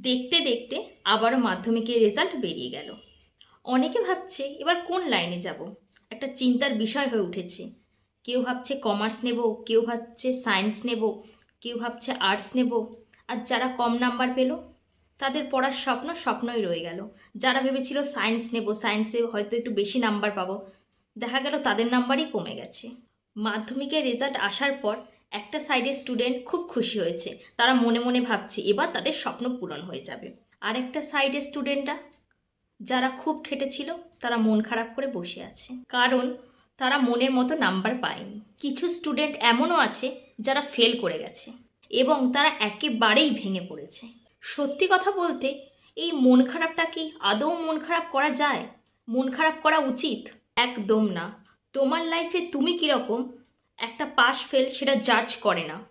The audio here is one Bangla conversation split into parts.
দেখতে দেখতে আবারও মাধ্যমিকের রেজাল্ট বেরিয়ে গেল। অনেকে ভাবছে, এবার কোন লাইনে যাব? একটা চিন্তার বিষয় হয়ে উঠেছে। কেউ ভাবছে কমার্স নেব, কেউ ভাবছে সায়েন্স নেব, কেউ ভাবছে আর্টস নেব। আর যারা কম নাম্বার পেল, তাদের পড়ার স্বপ্ন স্বপ্নই রয়ে গেল। যারা ভেবেছিল সায়েন্স নেব সায়েন্সে হয়তো একটু বেশি নাম্বার পাবো, দেখা গেল তাদের নাম্বারই কমে গেছে। মাধ্যমিকের রেজাল্ট আসার পর একটা সাইডে স্টুডেন্ট খুব খুশি হয়েছে। তারা মনে মনে ভাবছে, এবার তাদের স্বপ্ন পূরণ হয়ে যাবে। আর একটা সাইডে স্টুডেন্টরা যারা খুব খেটেছিল, তারা মন খারাপ করে বসে আছে। কারণ তারা মনের মতো নাম্বার পায়নি। কিছু স্টুডেন্ট এমনও আছে, যারা ফেল করে গেছে এবং তারা একেবারেই ভেঙে পড়েছে। সত্যি কথা বলতে, এই মন খারাপটা কি আদৌ মন খারাপ করা যায়? মন খারাপ করা উচিত? একদম না। তোমার লাইফে তুমি কীরকম? একটা পাস ফেল সেটা জাজ করে না।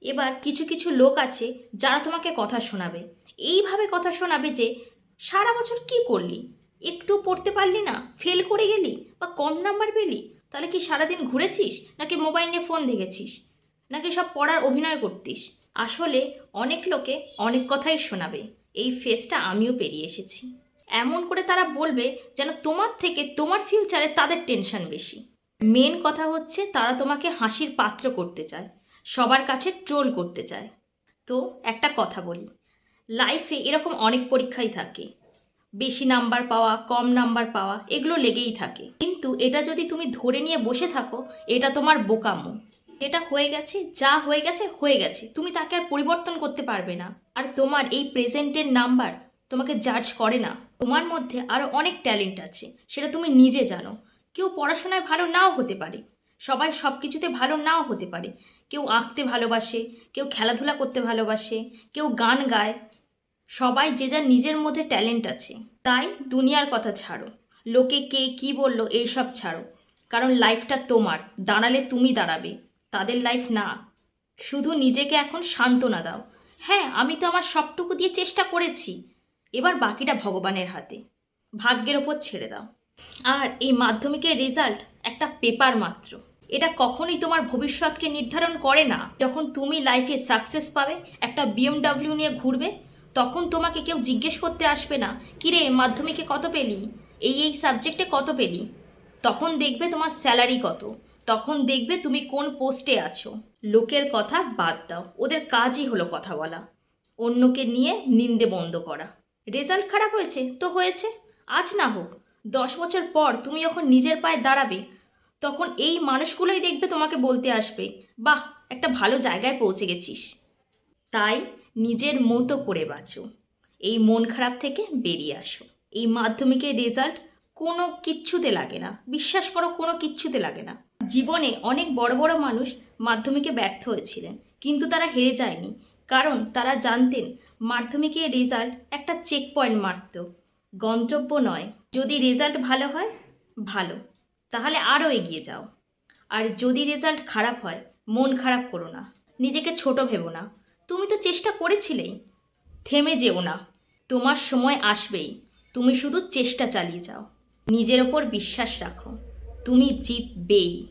এবার কিছু কিছু লোক আছে যারা তোমাকে কথা শোনাবে। এইভাবে কথা শোনাবে যে, সারা বছর কি করলি? একটু পড়তে পারলি না? ফেল করে গেলি? বা কম নাম্বার পেলি? তাহলে কি সারাদিন ঘুরেছিস? নাকি মোবাইল নিয়ে ফোন দেখেছিস? নাকি সব পড়ার অভিনয় করতিস? আসলে অনেক লোকে অনেক কথাই শোনাবে। এই ফেসটা আমিও পেরিয়ে এসেছি। এমন করে তারা বলবে যেন তোমার থেকে তোমার ফিউচারে তাদের টেনশন বেশি। মেন কথা হচ্ছে তারা তোমাকে হাসির পাত্র করতে চায়, সবার কাছে ট্রোল করতে চায়। তো একটা কথা বলি লাইফে এরকম অনেক পরীক্ষাই থাকে। বেশি নাম্বার পাওয়া, কম নাম্বার পাওয়া, এগুলো লেগেই থাকে। কিন্তু এটা যদি তুমি ধরে নিয়ে বসে থাকো, এটা তোমার বোকামো। এটা হয়ে গেছে, যা হয়ে গেছে হয়ে গেছে। তুমি তাকে আর পরিবর্তন করতে পারবে না। আর তোমার এই প্রেজেন্টের নাম্বার তোমাকে জাজ করে না। তোমার মধ্যে আরও অনেক ট্যালেন্ট আছে, সেটা তুমি নিজে জানো। কেউ পড়াশোনায় ভালো নাও হতে পারে। সবাই সব কিছুতে ভালো নাও হতে পারে। কেউ আঁকতে ভালোবাসে, কেউ খেলাধুলা করতে ভালোবাসে, কেউ গান গায়। সবাই যে যার নিজের মধ্যে ট্যালেন্ট আছে। তাই দুনিয়ার কথা ছাড়ো। লোকে কে কি বলল এইসব ছাড়ো। কারণ লাইফটা তোমার, দাঁড়ালে তুমি দাঁড়াবে। তাদের লাইফ না। শুধু নিজেকে এখন সান্ত্বনা দাও। হ্যাঁ আমি তো আমার সবটুকু দিয়ে চেষ্টা করেছি। এবার বাকিটা ভগবানের হাতে। ভাগ্যের ওপর ছেড়ে দাও। আর এই মাধ্যমিকের রেজাল্ট একটা পেপার মাত্র। এটা কখনোই তোমার ভবিষ্যৎকে নির্ধারণ করে না। যখন তুমি লাইফে সাকসেস পাবে, একটা বিএমডাব্লিউ নিয়ে ঘুরবে, তখন তোমাকে কেউ জিজ্ঞেস করতে আসবে না, কিরে, মাধ্যমিকে কত পেলি? এই এই সাবজেক্টে কত পেলি? তখন দেখবে তোমার স্যালারি কত। তখন দেখবে তুমি কোন পোস্টে আছো। লোকের কথা বাদ দাও। ওদের কাজই হলো কথা বলা। অন্যকে নিয়ে নিন্দে বন্ধ করা। রেজাল্ট খারাপ হয়েছে, তো হয়েছে। আজ না হোক। দশ বছর পর তুমি যখন নিজের পায়ে দাঁড়াবে, তখন এই মানুষগুলোই দেখবে তোমাকে বলতে আসবে, বাহ, একটা ভালো জায়গায় পৌঁছে গেছিস। তাই নিজের মতো করে বাঁচো। এই মন খারাপ থেকে বেরিয়ে আসো। এই মাধ্যমিকের রেজাল্ট কোনো কিচ্ছুতে লাগে না। বিশ্বাস করো, কোনো কিচ্ছুতে লাগে না। জীবনে অনেক বড় বড় মানুষ মাধ্যমিকে ব্যর্থ হয়েছিলেন, কিন্তু তারা হেরে যায়নি। কারণ তারা জানতেন মাধ্যমিকের রেজাল্ট একটা চেক পয়েন্ট মারত। গন্তব্য নয়। যদি রেজাল্ট ভালো হয়, ভালো। তাহলে আরও এগিয়ে যাও। আর যদি রেজাল্ট খারাপ হয়, মন খারাপ করো না। নিজেকে ছোট ভেবো না। তুমি তো চেষ্টা করেছিলেই। থেমে যেও না। তোমার সময় আসবেই। তুমি শুধু চেষ্টা চালিয়ে যাও। নিজের ওপর বিশ্বাস রাখো। তুমি জিতবেই।